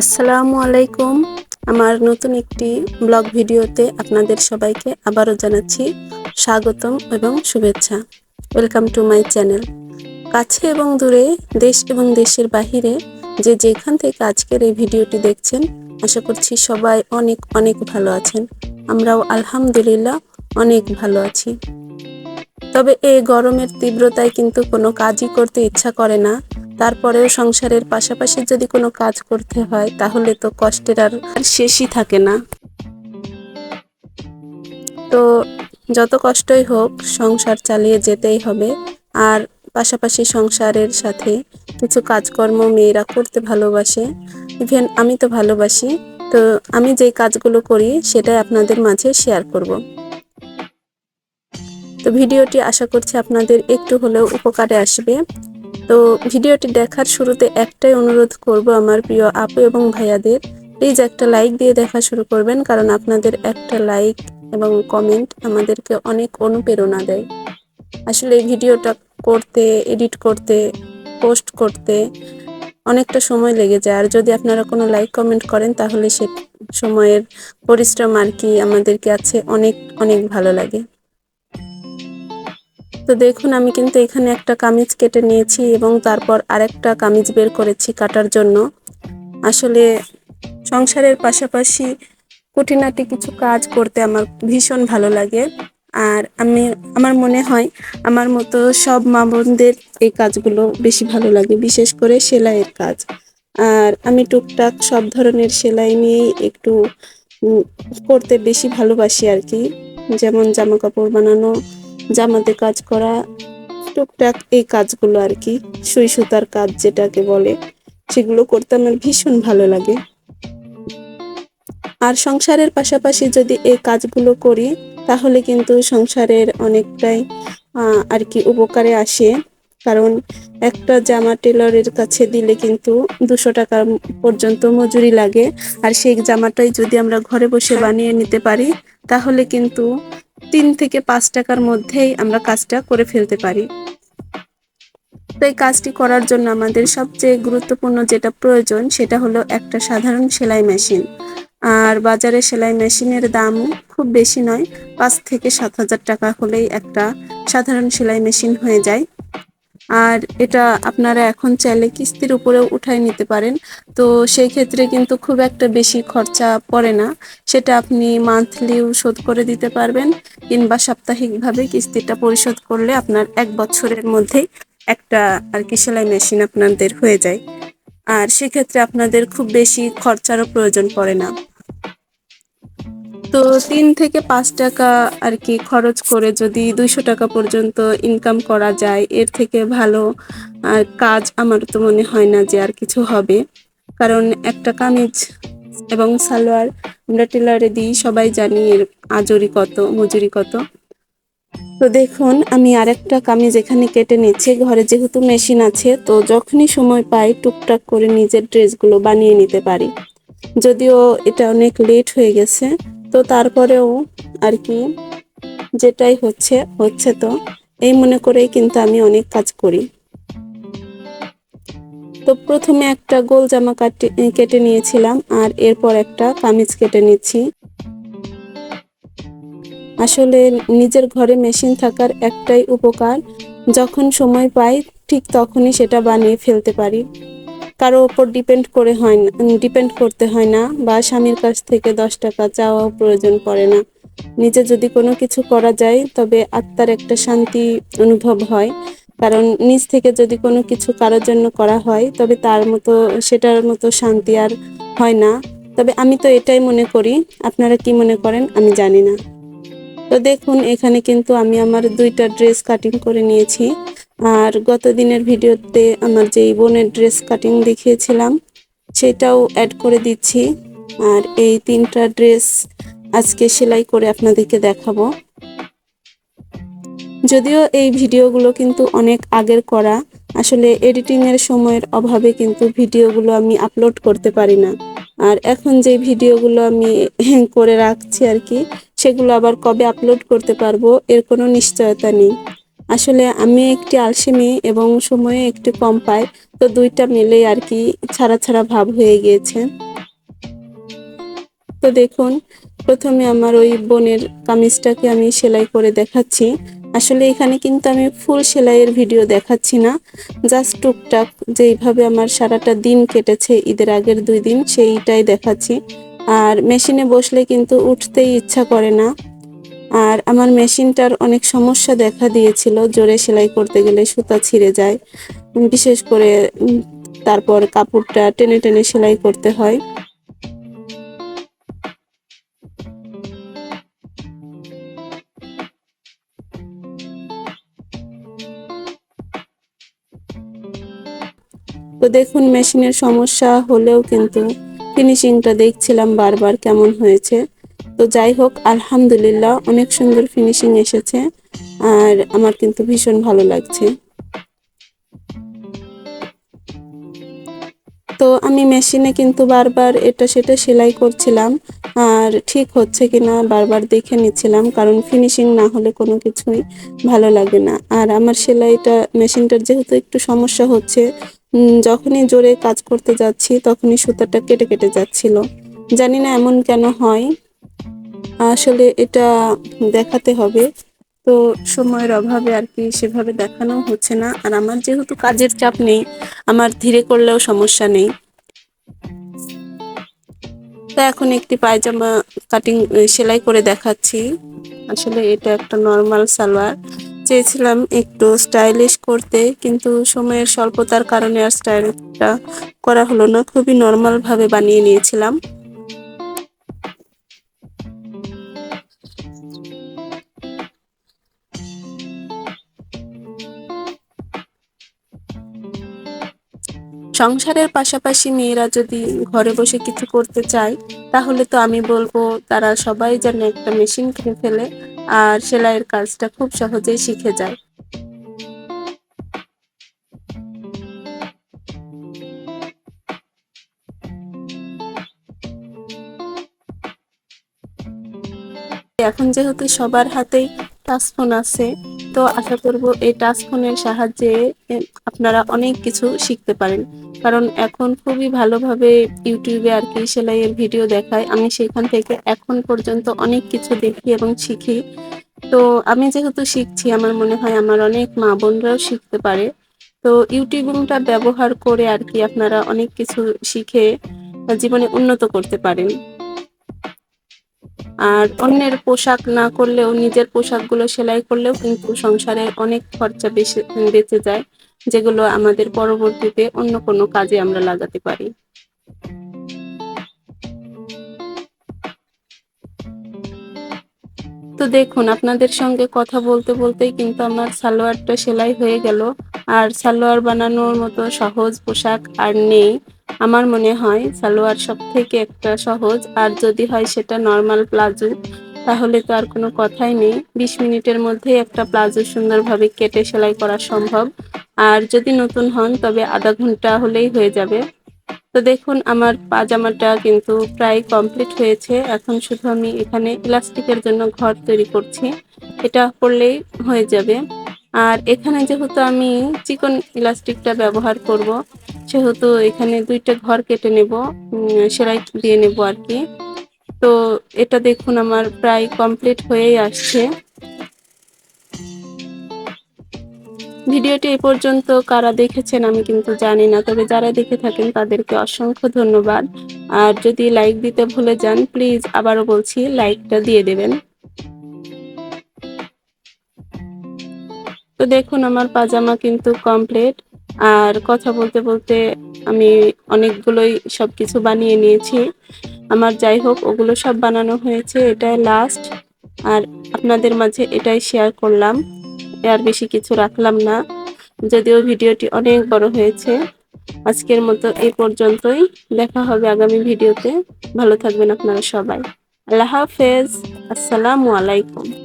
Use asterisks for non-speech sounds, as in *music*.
আসসালামু আলাইকুম। আমার নতুন একটি ব্লগ ভিডিওতে আপনাদের সবাইকে আবারও জানাচ্ছি স্বাগতম এবং শুভেচ্ছা। ওয়েলকাম টু মাই চ্যানেল কাছে এবং দূরে, দেশ এবং দেশের বাহিরে যে যেখান থেকে আজকের এই ভিডিওটি দেখছেন, আশা করছি সবাই অনেক অনেক ভালো আছেন। আমরাও আলহামদুলিল্লাহ অনেক ভালো আছি। তবে এই গরমের তীব্রতায় কিন্তু কোনো কাজই করতে ইচ্ছা করে না। তারপরেও সংসারের পাশাপাশি যদি কোনো কাজ করতে হয়, তাহলে তো কষ্টের আর শেষই থাকে না। তো যত কষ্টই হোক, সংসার চালিয়ে যেতেই হবে। আর পাশাপাশি সংসারের সাথে কিছু কাজকর্ম মেয়েরা করতে ভালোবাসে। ইভেন আমি তো ভালোবাসি, তো আমি যেই কাজগুলো করি, সেটাই আপনাদের মাঝে শেয়ার করব। তো ভিডিওটি আশা করছি আপনাদের একটু হলেও উপকারে আসবে। তো ভিডিওটি দেখার শুরুতে একটাই অনুরোধ করব আমার প্রিয় আপু এবং ভাইয়াদের প্লিজ একটা লাইক দিয়ে দেখা শুরু করবেন, কারণ আপনাদের একটা লাইক এবং কমেন্ট আমাদেরকে অনেক অনুপ্রেরণা দেয়। আসলে এই ভিডিওটা করতে এডিট করতে পোস্ট করতে অনেকটা সময় লেগে যায়। আর যদি আপনারা কোনো লাইক কমেন্ট করেন, তাহলে সে সময়ের পরিশ্রম আর কি আমাদেরকে আছে অনেক অনেক ভালো লাগে। তো দেখুন, আমি কিন্তু এখানে একটা কামিজ কেটে নিয়েছি এবং তারপর আরেকটা কামিজ বের করেছি কাটার জন্য। আসলে সংসারের পাশাপাশি খুঁটিনাটি কিছু কাজ করতে আমার ভীষণ ভালো লাগে। আর আমি, আমার মনে হয় আমার মতো সব মা বোনদের এই কাজগুলো বেশি ভালো লাগে, বিশেষ করে সেলাইয়ের কাজ। আর আমি টুকটাক সব ধরনের সেলাই নিয়েই একটু করতে বেশি ভালোবাসি আর কি। যেমন জামা কাপড় বানানো জামাতে কাজ করা টুকটাক এই কাজগুলো আর কি, সুই সুতার কাজ যেটাকে বলে, সেগুলো করতে আমার ভীষণ ভালো লাগে। আর সংসারের পাশাপাশি যদি এই কাজগুলো করি, তাহলে কিন্তু সংসারের অনেকটাই আর কি উপকারে আসে। কারণ একটা জামা টেলরের কাছে দিলে কিন্তু দুশো টাকা পর্যন্ত মজুরি লাগে। আর সেই জামাটাই যদি আমরা ঘরে বসে বানিয়ে নিতে পারি, তাহলে কিন্তু তিন থেকে পাঁচ টাকার মধ্যেই আমরা কাজটা করে ফেলতে পারি। তো এই কাজটি করার জন্য আমাদের সবচেয়ে গুরুত্বপূর্ণ যেটা প্রয়োজন, সেটা হলো একটা সাধারণ সেলাই মেশিন। আর বাজারে সেলাই মেশিনের দাম খুব বেশি নয়, পাঁচ থেকে সাত হাজার টাকা হলেই একটা সাধারণ সেলাই মেশিন হয়ে যায়। আর এটা আপনারা এখন চাইলে কিস্তির উপরেও উঠাই নিতে পারেন। তো সেই ক্ষেত্রে কিন্তু খুব একটা বেশি খরচা পড়ে না। সেটা আপনি মান্থলিও শোধ করে দিতে পারবেন কিংবা সাপ্তাহিকভাবে কিস্তিটা পরিশোধ করলে আপনার এক বছরের মধ্যেই একটা আর কি সেলাই মেশিন আপনাদের হয়ে যায়। আর সেক্ষেত্রে আপনাদের খুব বেশি খরচারও প্রয়োজন পড়ে না। তো তিন থেকে পাঁচ টাকা আর কি খরচ করে যদি দুইশো টাকা পর্যন্ত ইনকাম করা যায়, এর থেকে ভালো আর কাজ আমার তো মনে হয় না যে আর কিছু হবে। কারণ একটা কামিজ এবং সালোয়ার আমরা টেলারে দিই, সবাই জানি এর আজরি কত, মজুরি কত। তো দেখুন, আমি আরেকটা কামিজ এখানে কেটে নিচ্ছি। ঘরে যেহেতু মেশিন আছে, তো যখনই সময় পাই টুকটাক করে নিজের ড্রেসগুলো বানিয়ে নিতে পারি। যদিও এটা অনেক লেট হয়ে গেছে তো তারপরেও আর কি যেটাই হচ্ছে হচ্ছে তো। এই মনে করেই কিন্তু আমি অনেক কাজ করি। তো প্রথমে একটা গোল জামা কাটে, কেটে নিয়েছিলাম আর এরপর একটা কামিজ কেটে নিচ্ছি। আসলে নিজের ঘরে মেশিন থাকার একটাই উপকার, যখন সময় পাই ঠিক তখনই সেটা বানিয়ে ফেলতে পারি। কারও ওপর ডিপেন্ড করে হয় না ডিপেন্ড করতে হয় না বা স্বামীর কাছ থেকে দশ টাকা চাওয়াও প্রয়োজন পড়ে না। নিজে যদি কোনো কিছু করা যায়, তবে আত্মার একটা শান্তি অনুভব হয়। কারণ নিজ থেকে যদি কোনো কিছু কারোর জন্য করা হয়, তবে তার মতো, সেটার মতো শান্তি আর হয় না। তবে আমি তো এটাই মনে করি, আপনারা কি মনে করেন আমি জানি না। তো দেখুন, এখানে কিন্তু আমি আমার দুইটা ড্রেস কাটিং করে নিয়েছি। আর গত দিনের ভিডিওতে আমার যেই বোনের ড্রেস কাটিং দেখিয়েছিলাম, সেটাও অ্যাড করে দিচ্ছি। আর এই তিনটা ড্রেস আজকে সেলাই করে আপনাদেরকে দেখাবো। যদিও এই ভিডিওগুলো কিন্তু অনেক আগের করা, আসলে এডিটিংয়ের সময়ের অভাবে কিন্তু ভিডিওগুলো আমি আপলোড করতে পারি না। আর এখন যে ভিডিওগুলো আমি *laughs* করে রাখছি আর কি, সেগুলো আবার কবে আপলোড করতে পারব, এর কোনো নিশ্চয়তা নেই। আসলে আমি একটি আলসেমি এবং সময়ে একটু কম পাই, তো দুইটা মিলে আর কি ছাড়া ছাড়া ভাব হয়ে গিয়েছে। তো দেখুন, প্রথমে আমার ওই বোনের কামিজটাকে আমি সেলাই করে দেখাচ্ছি। আসলে এখানে কিন্তু আমি ফুল সেলাইয়ের ভিডিও দেখাচ্ছি না, জাস্ট টুকটাক যেইভাবে আমার সারাটা দিন কেটেছে ঈদের আগের দুই দিন সেইটাই দেখাচ্ছি। আর মেশিনে বসলে কিন্তু উঠতেই ইচ্ছা করে না। আর আমার মেশিনটার অনেক সমস্যা দেখা দিয়েছিল, জোরে সেলাই করতে গেলে সুতা ছিঁড়ে যায়। বিশেষ করে তারপর কাপড়টা টেনে টেনে সেলাই করতে হয়। তো দেখুন, মেশিনের সমস্যা হলেও কিন্তু ফিনিশিংটা দেখছিলাম বারবার কেমন হয়েছে। তো যাই হোক, আলহামদুলিল্লাহ অনেক সুন্দর ফিনিশিং এসেছে আর আমার কিন্তু ভীষণ ভালো লাগছে। তো আমি মেশিনে কিন্তু বারবার এটা সেটা সেলাই করছিলাম আর ঠিক হচ্ছে কিনা বারবার দেখে নিচ্ছিলাম, কারণ ফিনিশিং না হলে কোনো কিছুই ভালো লাগে না। আর আমার সেলাইটা মেশিনটার যেহেতু একটু সমস্যা হচ্ছে যখনই জোরে কাজ করতে যাচ্ছি তখনই সুতাটা কেটে কেটে যাচ্ছিল। জানি না এমন কেন হয়। আসলে এটা দেখাতে হবে। তো সময়ের অভাবে আর কি সেভাবে দেখানো হচ্ছে না। আর আমার যেহেতু কাজের চাপ নেই, আমার ধীরে করলেও সমস্যা নেই। তো এখন একটি পায়জামা কাটিং সেলাই করে দেখাচ্ছি। আসলে এটা একটা নর্মাল সালোয়ার। চেয়েছিলাম একটু স্টাইলিশ করতে, কিন্তু সময়ের স্বল্পতার কারণে আর স্টাইলটা করা হলো না। খুবই নর্মাল ভাবে বানিয়ে নিয়েছিলাম। সংসারের পাশাপাশি মেয়েরা যদি ঘরে বসে কিছু করতে চায়, তাহলে তো আমি বলব তারা সবাই যেন একটা মেশিন কিনে ফেলে আর সেলাইয়ের কাজটা খুব সহজেই শিখে যায়। এখন যেহেতু সবার হাতেই টাচ ফোন আছে, তো আশা করব এই টাচ ফোনের সাহায্যে আপনারা অনেক কিছু শিখতে পারেন। কারণ এখন খুবই ভালোভাবে ইউটিউবে আর কি সেলাইয়ের ভিডিও দেখায়। আমি সেখান থেকে এখন পর্যন্ত অনেক কিছু দেখি এবং শিখি। তো আমি যেহেতু শিখছি, আমার মনে হয় আমার অনেক মা বোনরাও শিখতে পারে। তো ইউটিউবটা ব্যবহার করে আর কি আপনারা অনেক কিছু শিখে জীবনে উন্নত করতে পারেন। আর অন্যের পোশাক না করলেও, নিজের পোশাকগুলো সেলাই করলেও কিন্তু সংসারে অনেক খরচা বেশি, বেঁচে যায়। যেগুলো আমাদের পরবর্তীতে অন্য কোনো কাজে আমরা লাগাতে পারি। তো দেখুন, আপনাদের সঙ্গে কথা বলতে বলতেই কিন্তু আমার সালোয়ারটা সেলাই হয়ে গেল। আর সালোয়ার বানানোর মতো সহজ পোশাক আর নেই। আমার মনে হয় সালোয়ার সব থেকে একটা সহজ। আর যদি হয় সেটা নর্মাল প্লাজো। তাহলে তো আর কোনো কথাই নেই। বিশ মিনিটের মধ্যেই একটা প্লাজো সুন্দরভাবে কেটে সেলাই করা সম্ভব। আর যদি নতুন হন, তবে আধা ঘণ্টা হলেই হয়ে যাবে। তো দেখুন, আমার পাজামাটা কিন্তু প্রায় কমপ্লিট হয়েছে। এখন শুধু আমি এখানে ইলাস্টিকের জন্য ঘর তৈরি করছি। এটা করলেই হয়ে যাবে। আর এখানে যেহেতু আমি চিকন ইলাস্টিকটা ব্যবহার করব, সেহেতু এখানে দুইটা ঘর কেটে নেব সেলাই দিয়ে নেব আর কি। তো এটা দেখুন, আমার প্রায় কমপ্লিট হয়েই আসছে। ভিডিওটি এ পর্যন্ত কারা দেখেছেন আমি কিন্তু জানি না, তবে যারা দেখে থাকেন তাদেরকে অসংখ্য ধন্যবাদ। আর যদি লাইক দিতে ভুলে যান প্লিজ আবারও বলছি লাইকটা দিয়ে দেবেন। তো দেখুন, আমার পাজামা কিন্তু কমপ্লিট আর কথা বলতে বলতে আমি অনেকগুলোই সব কিছু বানিয়ে নিয়েছি। আমার যাই হোক, ওগুলো সব বানানো হয়েছে, এটাই লাস্ট আর আপনাদের মাঝে এটাই শেয়ার করলাম। আর বেশি কিছু রাখলাম না। যদিও ভিডিওটি অনেক বড় হয়েছে। আজকের মতো এই পর্যন্তই। দেখা হবে আগামী ভিডিওতে। ভালো থাকবেন আপনারা সবাই। আল্লাহ হাফেজ। আসসালামু আলাইকুম।